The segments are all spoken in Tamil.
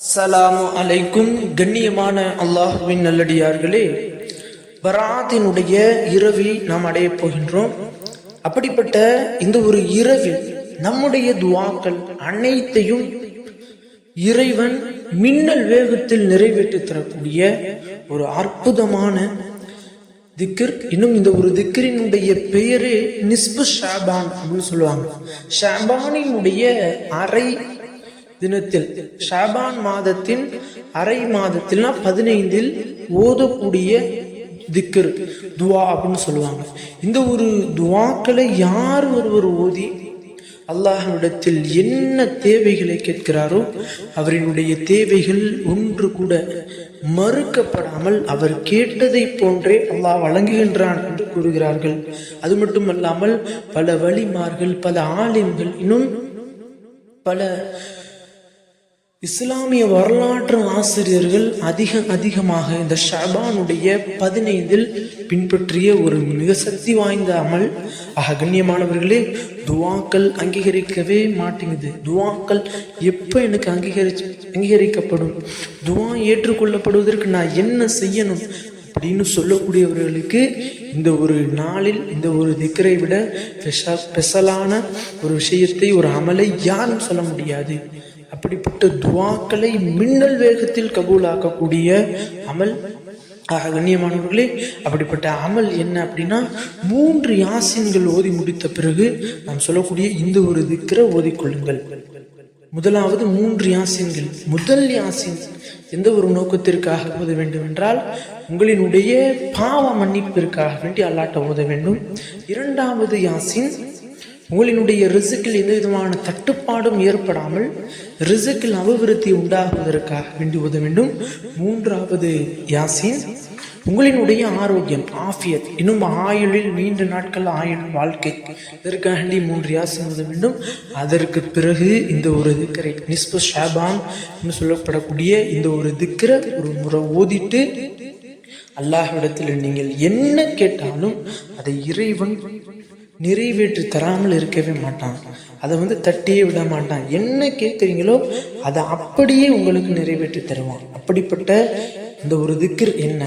அஸ்ஸலாமு அலைக்கும் கண்ணியமான அல்லாஹுவின் நல்லடியார்களே பராத்தினுடைய இரவி நாம் அடையப் போகின்றோம். அப்படிப்பட்ட இந்த ஒரு இரவில் நம்முடைய துவாக்கள் அனைத்தையும் இறைவன் மின்னல் வேகத்தில் நிறைவேற்றி தரக்கூடிய ஒரு அற்புதமான திக்கர் இன்னும் இந்த ஒரு திக்கரினுடைய பெயரே நிஸ்பு ஷாபான் அப்படின்னு சொல்லுவாங்க. ஷாபானினுடைய அரை தினத்தில் ஷாபான் மாதத்தின் அரை மாதத்தில்னா பதினைந்தில் ஓதக்கூடிய திக்கர் துவா அப்படின்னு சொல்லுவாங்க. இந்த ஒரு துவாக்களை யார் ஒருவர் ஓதி அல்லாஹனிடத்தில் என்ன தேவைகளை கேட்கிறாரோ அவரினுடைய தேவைகள் ஒன்று கூட மறுக்கப்படாமல் அவர் கேட்டதை போன்றே அல்லாஹ் வழங்குகின்றான் என்று கூறுகிறார்கள். அது மட்டுமல்லாமல் பல வழிமார்கள் பல ஆலிம்கள் இன்னும் பல இஸ்லாமிய வரலாற்று ஆசிரியர்கள் அதிக அதிகமாக இந்த ஷபானுடைய பதினைந்தில் பின்பற்றிய ஒரு மிக சக்தி வாய்ந்த அமல். ஆக கண்ணியமானவர்களே துவாக்கள் அங்கீகரிக்கவே மாட்டேங்குது. துவாக்கள் எப்போ எனக்கு அங்கீகரி அங்கீகரிக்கப்படும்? துவா ஏற்றுக்கொள்ளப்படுவதற்கு நான் என்ன செய்யணும்? அப்படின்னு சொல்லக்கூடியவர்களுக்கு இந்த ஒரு நாளில் இந்த ஒரு திக்கரை விட ஸ்பெஷலான ஒரு விஷயத்தை ஒரு அமலை யாரும் சொல்ல முடியாது. அப்படிப்பட்ட துவாக்களை மின்னல் வேகத்தில் கபூலாக்கக்கூடிய அமல். ஆக கண்ணியமானவர்களே அப்படிப்பட்ட அமல் என்ன அப்படின்னா மூன்று யாசின்கள் ஓதி முடித்த பிறகு நாம் சொல்லக்கூடிய இந்த ஒரு திக்கரை ஓதிக்கொள்ளுங்கள் முதலாவது மூன்று யாசின்கள். முதல் யாசின் எந்த ஒரு நோக்கத்திற்காக ஓத வேண்டும் என்றால் உங்களினுடைய பாவ மன்னிப்பிற்காக வேண்டி அல்லாட்ட ஓத வேண்டும். இரண்டாவது யாசின் உங்களினுடைய ரிசுக்கில் எந்த விதமான தட்டுப்பாடும் ஏற்படாமல் ரிசுக்கில் அபிவிருத்தி உண்டாகுவதற்காக வேண்டி உத வேண்டும். மூன்றாவது யாசின் உங்களினுடைய ஆரோக்கியம் ஆஃபியத் இன்னும் ஆயுளில் நீண்ட நாட்கள் ஆயுள் வாழ்க்கை இதற்காண்டி மூன்று யாசம் உத வேண்டும். அதற்கு பிறகு இந்த ஒரு திக்கரை நிஸ்பு ஷாபான் என்று சொல்லப்படக்கூடிய இந்த ஒரு திக்கரை ஒரு முறை ஓதிட்டு அல்லாஹ்விடத்தில் நீங்கள் என்ன கேட்டாலும் அதை இறைவன் நிறைவேற்றி தராமல் இருக்கவே மாட்டான். அதை வந்து தட்டியே விட மாட்டான். என்ன கேட்குறீங்களோ அதை அப்படியே உங்களுக்கு நிறைவேற்றி தருவான். அப்படிப்பட்ட இந்த ஒரு திக்ர் என்ன?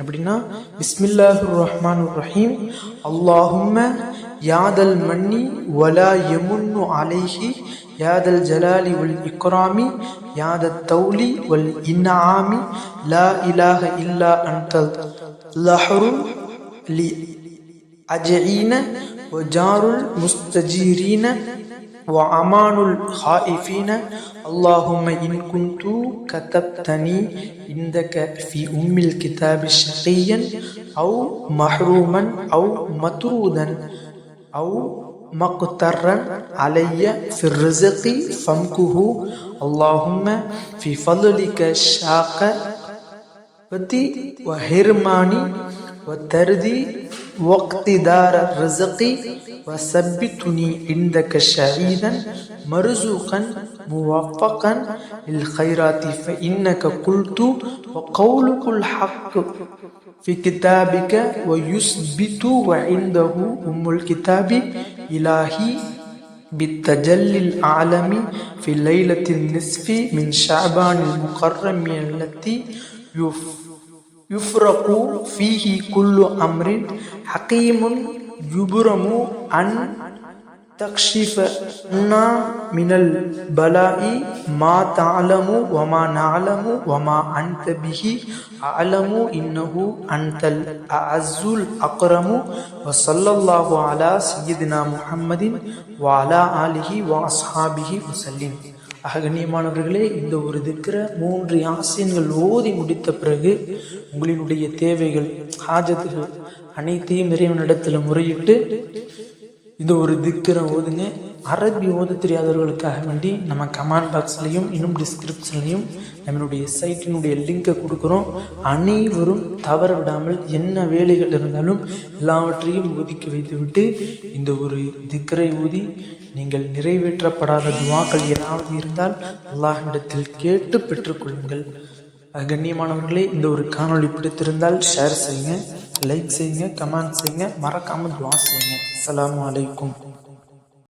அப்படின்னா பிஸ்மில்லாஹு ரஹ்மான் ரஹீம் அல்லாஹும்ம யாதல் மன்னி வலா யமுன்னு அலைஹி யாதல் ஜலாலி வல் இக்ராமி யாத தௌலி வல் இன்னாமி லா இலாஹ இல்லா அன்தல் லஹரு லி அஜீன وجار المستجيرين وأمان الخائفين. اللهم إن كنت كتبتني عندك في أم الكتاب شقيا أو محروما أو مطرودا أو مقترا علي في الرزق فامكه. اللهم في فضلك الشاق وهرماني وتردي واقتدار الرزق وثبتني عندك شهيدا مرزوقا موفقا للخيرات فإنك قلت وقولك الحق في كتابك ويثبت وعنده أم الكتاب إلهي بالتجلي الأعلم في ليلة النصف من شعبان المكرم التي يف يفرق فيه كل أمر. حكيم يبرم أن تكشفنا من البلاء ما تعلم وما نعلم وما أنت به أعلم. إنه أنت الأعز الأكرم. وصلى الله على سيدنا محمد وعلى آله وأصحابه وسلم. அகண்ணியமானவர்களே இந்த ஒரு திக்கிற மூன்று யாசியன்கள் ஓதி முடித்த பிறகு உங்களினுடைய தேவைகள் ஹாஜத்துகள் அனைத்தையும் இறைவனிடத்தில் முறையிட்டு இந்த ஒரு திக்கரை ஓதுங்க. அரபி ஓத தெரியாதவர்களுக்காக வேண்டி நம்ம கமெண்ட் பாக்ஸ்லையும் இன்னும் டிஸ்கிரிப்ஷன்லையும் நம்மளுடைய சைட்டினுடைய லிங்கை கொடுக்குறோம். அனைவரும் தவற விடாமல் என்ன வேலைகள் இருந்தாலும் எல்லாவற்றையும் ஒதுக்கி வைத்துவிட்டு இந்த ஒரு திக்கரை ஊதி நீங்கள் நிறைவேற்றப்படாத துவாக்கள் ஏதாவது இருந்தால் அல்லாஹிடத்தில் கேட்டு பெற்றுக்கொள்ளுங்கள் கண்ணியமானவர்களே இந்த ஒரு காணொளி பிடித்திருந்தால் ஷேர் செய்யுங்க. லைக் செய்யுங்க கமெண்ட் செய்யுங்க மறக்காமல் துவா செய்யுங்க அலாம் வலைக்கும்